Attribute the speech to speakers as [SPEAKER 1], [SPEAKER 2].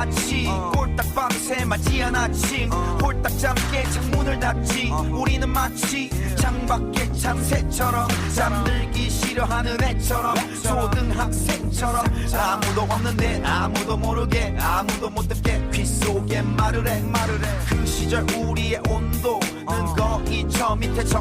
[SPEAKER 1] 같이 어. 꼴딱 밤새 맞지 않았지. 어. 홀딱 잠깨 창문을 닫지. 어. 우리는 마치 예. 창밖에 참새처럼 잠들기 싫어하는 애처럼 초등학생처럼. 아무도 없는데 아무도 모르게 아무도 못 듣게 귀 속에 말을 해. 말을 해그 시절 우리의 온도는 거의 저 밑에 저